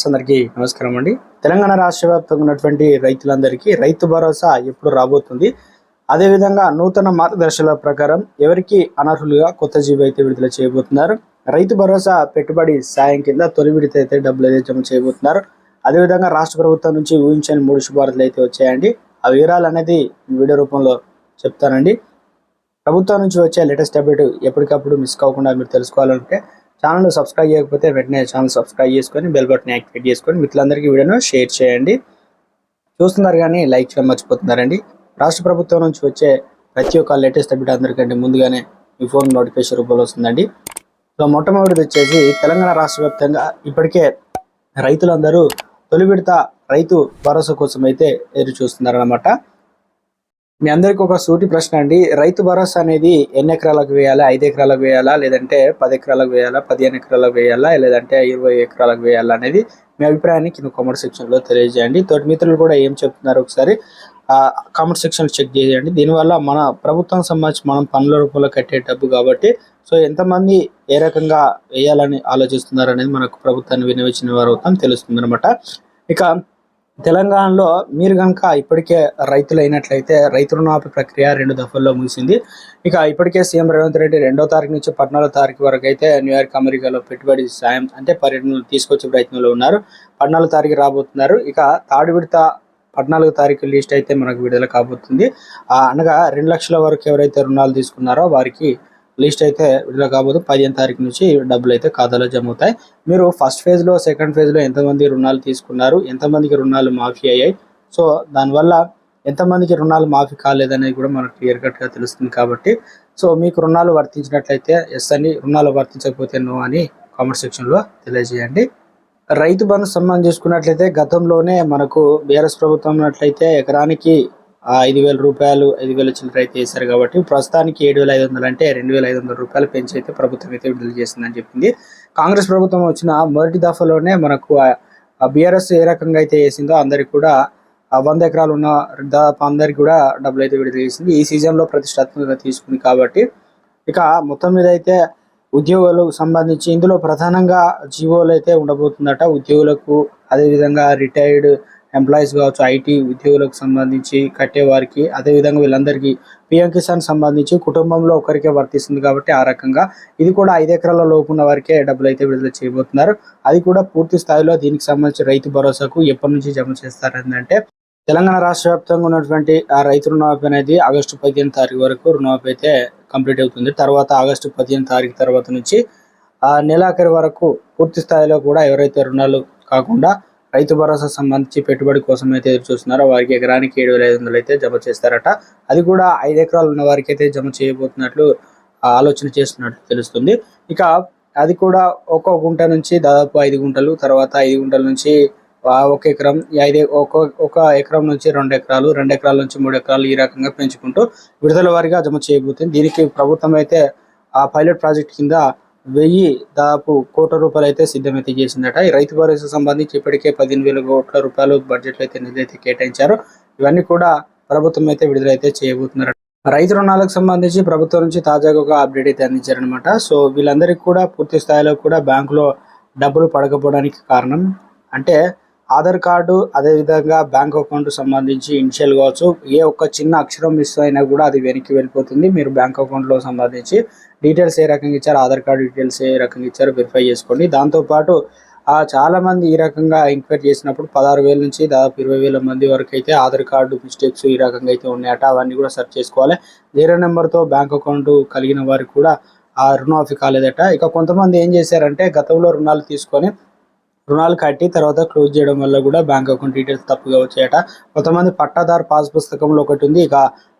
Friends అందరికీ నమస్కారం అండి. తెలంగాణ రాష్ట్ర వ్యాప్తంగా ఉన్నటువంటి రైతులందరికీ రైతు భరోసా ఎప్పుడు రాబోతుంది? అదేవిధంగా నూతన మార్గదర్శకాల ప్రకారం ఎవరికి అనర్హులుగా కొత్త జీవి అయితే విడుదల చేయబోతున్నారు? రైతు భరోసా పెట్టుబడి సాయం కింద తొలి విడత అయితే డబ్బులు అయితే జమ చేయబోతున్నారు. అదేవిధంగా రాష్ట్ర ప్రభుత్వం నుంచి ఊహించని మూడు శుభార్తలు అయితే వచ్చాయండి. ఆ వివరాలు అనేది వీడియో రూపంలో చెప్తానండి. ప్రభుత్వం నుంచి వచ్చే లేటెస్ట్ అప్డేట్ ఎప్పటికప్పుడు మిస్ కాకుండా మీరు తెలుసుకోవాలంటే ఛానల్ సబ్స్క్రైబ్ చేయకపోతే వెంటనే ఛానల్ సబ్స్క్రైబ్ చేసుకొని బెల్ బటన్ యాక్టివేట్ చేసుకొని మిత్రులందరికీ వీడియోను షేర్ చేయండి. చూస్తున్నారు కానీ లైక్ చేయడం మర్చిపోతున్నారండి. రాష్ట్ర ప్రభుత్వం నుంచి వచ్చే ప్రతి ఒక్క లేటెస్ట్ అప్డేట్ అందరికంటే ముందుగానే మీ ఫోన్ నోటిఫికేషన్ రూపంలో వస్తుందండి. సో మొట్టమొదటిది వచ్చేసి తెలంగాణ రాష్ట్ర వ్యాప్తంగా ఇప్పటికే రైతులందరూ తొలి విడత రైతు భరోసా కోసం అయితే ఎదురు చూస్తున్నారనమాట మీ అందరికి ఒక సూటి ప్రశ్న అండి. రైతు భరోసా అనేది ఎన్ని ఎకరాలకు వేయాలా? ఐదు ఎకరాలకు వేయాలా? లేదంటే పది ఎకరాలకు వేయాలా? పదిహేను ఎకరాలకు వేయాలా? లేదంటే ఇరవై ఎకరాలకు వేయాలా అనేది మీ అభిప్రాయాన్ని కింద కామెంట్ సెక్షన్లో తెలియజేయండి. తోటి మిత్రులు కూడా ఏం చెప్తున్నారు ఒకసారి కామెంట్ సెక్షన్ చెక్ చేయండి దీనివల్ల మన ప్రభుత్వం సంబంధించి మనం పనుల రూపంలో కట్టే డబ్బు కాబట్టి సో ఎంతమంది ఏ రకంగా వేయాలని ఆలోచిస్తున్నారు అనేది మనకు ప్రభుత్వాన్ని వినియోగించిన వారు అవుతాం తెలుస్తుంది అనమాట ఇక తెలంగాణలో మీరు కనుక ఇప్పటికే రైతులు అయినట్లయితే రైతు రుణమాఫీ ప్రక్రియ రెండు దఫల్లో ముగిసింది. ఇక ఇప్పటికే సీఎం రేవంత్ రెడ్డి రెండో తారీఖు నుంచి పద్నాలుగో తారీఖు వరకు అయితే న్యూయార్క్ అమెరికాలో పెట్టుబడి సాయం అంటే పర్యటనలు తీసుకొచ్చే ప్రయత్నంలో ఉన్నారు. పద్నాలుగు తారీఖు రాబోతున్నారు. ఇక తాడు విడత పద్నాలుగు తారీఖు లిస్ట్ అయితే మనకు విడుదల కాబోతుంది. ఆ, అనగా రెండు లక్షల వరకు ఎవరైతే రుణాలు తీసుకున్నారో వారికి లిస్ట్ అయితే విడుదల కాబోతుంది పదిహేను తారీఖు నుంచి డబ్బులు అయితే ఖాతాలో జమ అవుతాయి మీరు ఫస్ట్ ఫేజ్లో సెకండ్ ఫేజ్లో ఎంతమంది రుణాలు తీసుకున్నారు? ఎంతమందికి రుణాలు మాఫీ అయ్యాయి? సో దానివల్ల ఎంతమందికి రుణాలు మాఫీ కాలేదనేది కూడా మనకు క్లియర్ కట్గా తెలుస్తుంది కాబట్టి. సో మీకు రుణాలు వర్తించినట్లయితే ఎస్ అని రుణాలు వర్తించకపోతే నో అని కామెంట్ సెక్షన్లో తెలియజేయండి. రైతు బంధు సంబంధం చూసుకున్నట్లయితే గతంలోనే మనకు బీఆర్ఎస్ ప్రభుత్వం ఉన్నట్లయితే ఎకరానికి ఐదు వేల రూపాయలు ఐదు వేల చిల్లర అయితే వేశారు కాబట్టి ప్రస్తుతానికి ఏడు వేల ఐదు వందలు అంటే రెండు వేల ఐదు వందల రూపాయలు పెంచి అయితే ప్రభుత్వం అయితే విడుదల చేసిందని చెప్పింది. కాంగ్రెస్ ప్రభుత్వం వచ్చిన మొదటి దఫాలోనే మనకు బీఆర్ఎస్ ఏ రకంగా అయితే వేసిందో అందరికి కూడా వంద ఎకరాలు ఉన్న దాదాపు అందరికి కూడా డబ్బులు అయితే విడుదల చేసింది. ఈ సీజన్లో ప్రతిష్టాత్మకంగా తీసుకుంది కాబట్టి ఇక మొత్తం మీద అయితే ఉద్యోగులకు సంబంధించి ఇందులో ప్రధానంగా జీవోలు అయితే ఉండబోతుందట. ఉద్యోగులకు అదేవిధంగా రిటైర్డ్ ఎంప్లాయీస్ కావచ్చు ఐటీ ఉద్యోగులకు సంబంధించి కట్టేవారికి అదేవిధంగా వీళ్ళందరికీ పిఎం కిసాన్ సంబంధించి కుటుంబంలో ఒకరికే వర్తిస్తుంది కాబట్టి ఆ రకంగా ఇది కూడా ఐదు ఎకరాల లోపు ఉన్న వారికే డబ్బులు అయితే విడుదల చేయబోతున్నారు. అది కూడా పూర్తి స్థాయిలో దీనికి సంబంధించి రైతు భరోసాకు ఎప్పటి నుంచి జమ చేస్తారంటే తెలంగాణ రాష్ట్ర వ్యాప్తంగా ఉన్నటువంటి ఆ రైతు రుణమాఫీ అనేది ఆగస్టు పదిహేను తారీఖు వరకు రుణమాఫీ అయితే కంప్లీట్ అవుతుంది. తర్వాత ఆగస్టు పదిహేను తారీఖు తర్వాత నుంచి ఆ నెలాఖరి వరకు పూర్తి స్థాయిలో కూడా ఎవరైతే రుణాలు కాకుండా రైతు భరోసా సంబంధించి పెట్టుబడి కోసం అయితే ఎదురు చూస్తున్నారో. వారికి ఎకరానికి ఏడు వేల ఐదు వందలు అయితే జమ చేస్తారట. అది కూడా ఐదు ఎకరాలు ఉన్న వారికి అయితే జమ చేయబోతున్నట్లు ఆలోచన చేస్తున్నట్టు తెలుస్తుంది. ఇక అది కూడా ఒక్కో గుంట నుంచి దాదాపు ఐదు గుంటలు తర్వాత ఐదు గుంటల నుంచి ఒక ఎకరం ఐదు ఒక ఒక ఎకరం నుంచి రెండు ఎకరాలు రెండు ఎకరాల నుంచి మూడు ఎకరాలు ఈ రకంగా పెంచుకుంటూ విడుదల వారిగా జమ చేయబోతుంది. దీనికి ప్రభుత్వం అయితే ఆ పైలట్ ప్రాజెక్ట్ కింద వెయ్యి దాదాపు కోట్ల రూపాయలు అయితే సిద్ధమైతే చేసిందట. ఈ రైతు భరోసా సంబంధించి ఇప్పటికే పదిహేను వేల కోట్ల రూపాయలు బడ్జెట్ అయితే నిధులు అయితే కేటాయించారు. ఇవన్నీ కూడా ప్రభుత్వం అయితే విడుదలైతే చేయబోతున్నారు రైతు రుణాలకు సంబంధించి ప్రభుత్వం నుంచి తాజాగా ఒక అప్డేట్ అయితే అందించారనమాట సో వీళ్ళందరికీ కూడా పూర్తి స్థాయిలో కూడా బ్యాంకులో డబ్బులు పడకపోవడానికి కారణం అంటే ఆధార్ కార్డు అదేవిధంగా బ్యాంక్ అకౌంట్ సంబంధించి ఇనిషియల్ కావచ్చు. ఏ ఒక్క చిన్న అక్షరం మిస్ అయినా కూడా అది వెనక్కి వెళ్ళిపోతుంది. మీరు బ్యాంక్ అకౌంట్లో సంబంధించి డీటెయిల్స్ ఏ రకంగా ఇచ్చారు? ఆధార్ కార్డు డీటెయిల్స్ ఏ రకంగా ఇచ్చారో వెరిఫై చేసుకోండి. దాంతోపాటు చాలామంది చాలా మంది ఈ రకంగా ఎంక్వైరీ చేసినప్పుడు పదహారు వేల నుంచి దాదాపు ఇరవై వేల మంది వరకు అయితే ఆధార్ కార్డు మిస్టేక్స్ ఈ రకంగా అయితే ఉన్నాయట. అవన్నీ కూడా సెర్చ్ చేసుకోవాలి. జీరో నెంబర్తో బ్యాంక్ అకౌంట్ కలిగిన వారికి కూడా ఆ రుణమాఫీ కాలేదట. ఇక కొంతమంది ఏం చేశారంటే గతంలో రుణాలు తీసుకొని రుణాలు కట్టి తర్వాత క్లోజ్ చేయడం వల్ల కూడా బ్యాంక్ అకౌంట్ డీటెయిల్స్ తప్పుగా వచ్చాయట. కొంతమంది పట్టాదారు పాస్ పుస్తకంలో ఒకటి ఉంది. ఇక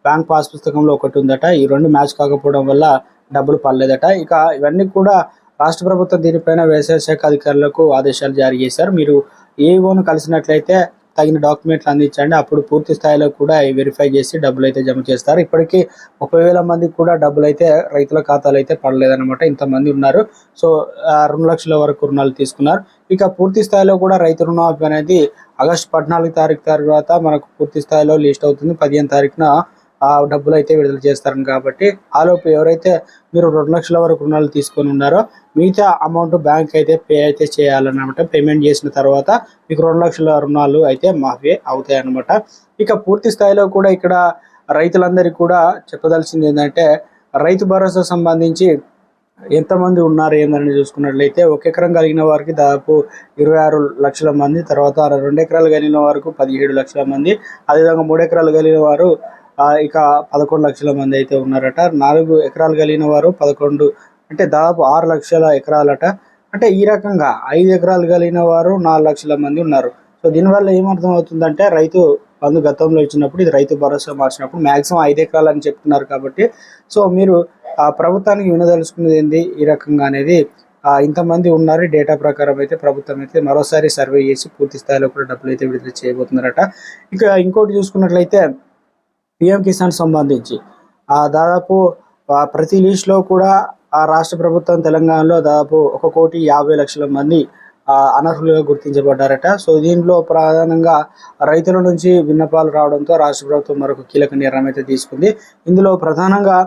బ్యాంక్ పాస్ పుస్తకంలో ఒకటి ఉందట. ఈ రెండు మ్యాచ్ కాకపోవడం వల్ల డబ్బులు పడలేదట. ఇక ఇవన్నీ కూడా రాష్ట్ర ప్రభుత్వం దీనిపైన వ్యవసాయ శాఖ అధికారులకు ఆదేశాలు జారీ చేశారు. మీరు ఏఓను కలిసినట్లయితే తగిన డాక్యుమెంట్లు అందించండి. అప్పుడు పూర్తి స్థాయిలో కూడా వెరిఫై చేసి డబ్బులు అయితే జమ చేస్తారు. ఇప్పటికీ ముప్పై వేల మందికి కూడా డబ్బులు అయితే రైతుల ఖాతాలు అయితే పడలేదన్నమాట. ఇంతమంది ఉన్నారు. సో ఆ, రెండు లక్షల వరకు రుణాలు తీసుకున్నారు. ఇక పూర్తి స్థాయిలో కూడా రైతు రుణమాఫీ అనేది ఆగస్టు పద్నాలుగు తారీఖు తర్వాత మనకు పూర్తి స్థాయిలో లిస్ట్ అవుతుంది. పదిహేను తారీఖున ఆ డబ్బులు అయితే విడుదల చేస్తారు కాబట్టి ఆలోపు ఎవరైతే మీరు రెండు లక్షల వరకు రుణాలు తీసుకొని ఉన్నారో మిగతా అమౌంట్ బ్యాంక్ అయితే పే అయితే చేయాలన్నమాట. పేమెంట్ చేసిన తర్వాత మీకు రెండు లక్షల రుణాలు అయితే మాఫీ అవుతాయి అన్నమాట ఇక పూర్తి స్థాయిలో కూడా ఇక్కడ రైతులందరికీ కూడా చెప్పదలసింది ఏంటంటే రైతు భరోసా సంబంధించి ఎంతమంది ఉన్నారు ఏందని చూసుకున్నట్లయితే ఒక ఎకరం కలిగిన వారికి దాదాపు ఇరవై ఆరు లక్షల మంది తర్వాత రెండు ఎకరాలు కలిగిన వారికి పదిహేడు లక్షల మంది అదేవిధంగా మూడు ఎకరాలు కలిగిన వారు ఇక పదకొండు లక్షల మంది అయితే ఉన్నారట. నాలుగు ఎకరాలు కలిగిన వారు పదకొండు అంటే దాదాపు ఆరు లక్షల ఎకరాలట. అంటే ఈ రకంగా ఐదు ఎకరాలు కలిగిన వారు నాలుగు లక్షల మంది ఉన్నారు. సో దీనివల్ల ఏమర్థం అవుతుందంటే రైతు బంధు గతంలో ఇచ్చినప్పుడు ఇది రైతు భరోసా మార్చినప్పుడు మాక్సిమం ఐదు ఎకరాలు అని చెప్తున్నారు కాబట్టి. సో మీరు ఆ ప్రభుత్వానికి వినదలుచుకునేది ఏంది? ఈ రకంగా అనేది ఇంతమంది ఉన్నారు. డేటా ప్రకారం అయితే ప్రభుత్వం అయితే మరోసారి సర్వే చేసి పూర్తి స్థాయిలో కూడా డబ్బులు అయితే విడుదల చేయబోతున్నారట. ఇక ఇంకోటి చూసుకున్నట్లయితే పిఎం కిసాన్ సంబంధించి ఆ దాదాపు ప్రతి లిస్ట్లో కూడా ఆ రాష్ట్ర ప్రభుత్వం తెలంగాణలో దాదాపు ఒక కోటి యాభై లక్షల మంది అనర్హులుగా గుర్తించబడ్డారట. సో దీంట్లో ప్రధానంగా రైతుల నుంచి విన్నపాలు రావడంతో రాష్ట్ర ప్రభుత్వం మరొక కీలక నిర్ణయం అయితే తీసుకుంది. ఇందులో ప్రధానంగా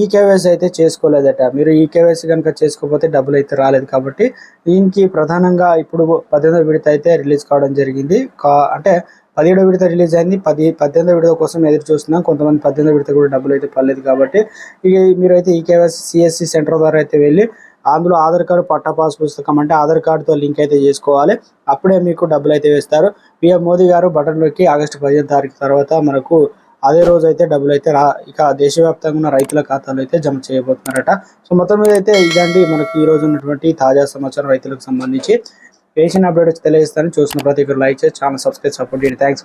ఈ కేవైసీ అయితే చేసుకోలేదట. మీరు ఈ కేవైసీ కనుక చేసుకోకపోతే డబ్బులు అయితే రాలేదు కాబట్టి దీనికి ప్రధానంగా ఇప్పుడు పద్దెనిమిది విడత అయితే రిలీజ్ కావడం జరిగింది. కా అంటే పదిహేడో విడత రిలీజ్ అయింది. పది పద్దెనిమిదో విడత కోసం ఎదురు చూస్తున్నాం. కొంతమంది పద్దెనిమిదో విడత కూడా డబ్బులు అయితే పర్లేదు కాబట్టి ఇక మీరైతే ఈ కేవైసీ సిఎస్సి సెంటర్ ద్వారా అయితే వెళ్ళి అందులో ఆధార్ కార్డు పట్టా పాస్ పుస్తకం అంటే ఆధార్ కార్డుతో లింక్ అయితే చేసుకోవాలి. అప్పుడే మీకు డబ్బులు అయితే వేస్తారు. పిఎం మోదీ గారు బటన్ నొక్కి ఆగస్టు పదిహేను తారీఖు తర్వాత మనకు అదే రోజు అయితే డబ్బులు అయితే రా ఇక దేశవ్యాప్తంగా ఉన్న రైతుల ఖాతాలో అయితే జమ చేయబోతున్నారట. సో మొత్తం మీద అయితే ఇదండి మనకి ఈ రోజు ఉన్నటువంటి తాజా సమాచారం రైతులకు సంబంధించి. పేషన్ అప్డేట్ తెలియజేస్తాను చూసిన ప్రతి ఒక్కరు లైక్ చేసి ఛానల్ సబ్స్క్రైబ్ సపోర్ట్ చేయండి. థ్యాంక్స్